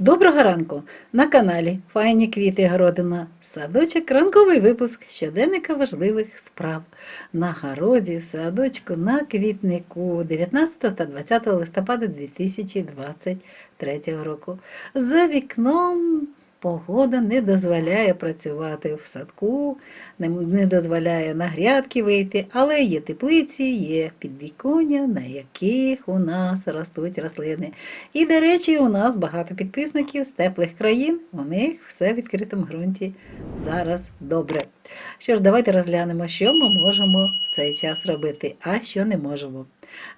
Доброго ранку! На каналі Файні квіти Городина. Садочок ранковий випуск щоденника важливих справ. На городі, в садочку, на квітнику 19 та 20 листопада 2023 року. За вікном погода не дозволяє працювати в садку, не, дозволяє на грядки вийти, але є теплиці, є підвіконня, на яких у нас ростуть рослини. І, до речі, у нас багато підписників з теплих країн. У них все в відкритому ґрунті зараз добре. Що ж, давайте розглянемо, що ми можемо в цей час робити, а що не можемо.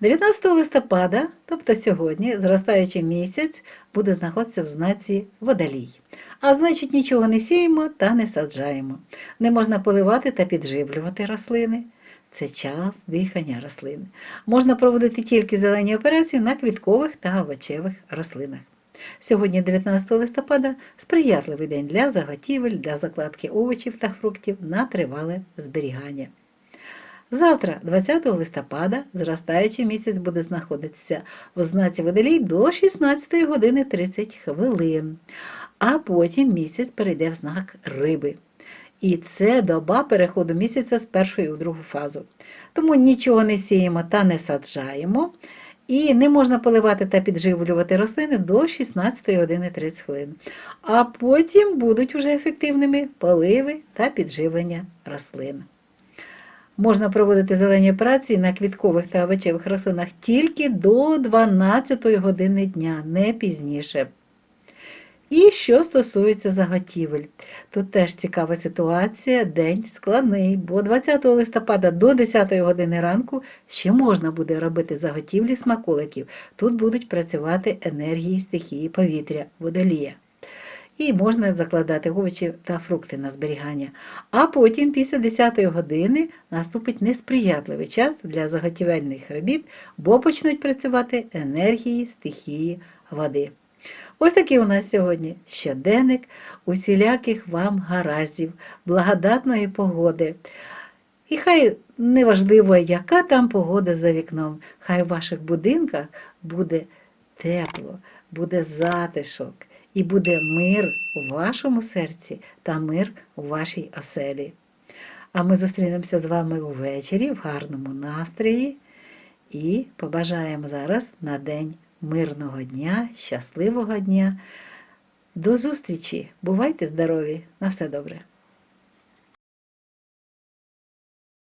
19 листопада, тобто сьогодні, зростаючий місяць буде знаходитися в знаці водолій. А значить, нічого не сіємо та не саджаємо. Не можна поливати та підживлювати рослини. Це час дихання рослин. Можна проводити тільки зелені операції на квіткових та овочевих рослинах. Сьогодні, 19 листопада, сприятливий день для заготівель, для закладки овочів та фруктів на тривале зберігання. Завтра, 20 листопада, зростаючий місяць буде знаходитися в знаці водолій до 16 години 30 хвилин, а потім місяць перейде в знак риби. І це доба переходу місяця з першої у другу фазу. Тому нічого не сіємо та не саджаємо. І не можна поливати та підживлювати рослини до 16 години 30 хвилин. А потім будуть вже ефективними поливи та підживлення рослин. Можна проводити зелені операції на квіткових та овочевих рослинах тільки до 12 години дня, не пізніше. І що стосується заготівель, тут теж цікава ситуація, день складний, бо 20 листопада до 10 години ранку ще можна буде робити заготівлі смаколиків. Тут будуть працювати енергії стихії повітря, водолія. І можна закладати овочі та фрукти на зберігання. А потім, після 10 години, наступить несприятливий час для заготівельних робіт, бо почнуть працювати енергії стихії води. Ось такий у нас сьогодні щоденник усіляких вам гараздів, благодатної погоди. І хай неважливо, яка там погода за вікном, хай в ваших будинках буде тепло, буде затишок і буде мир у вашому серці та мир у вашій оселі. А ми зустрінемося з вами увечері в гарному настрої і побажаємо зараз на день мирного дня, щасливого дня. До зустрічі! Бувайте здорові! На все добре!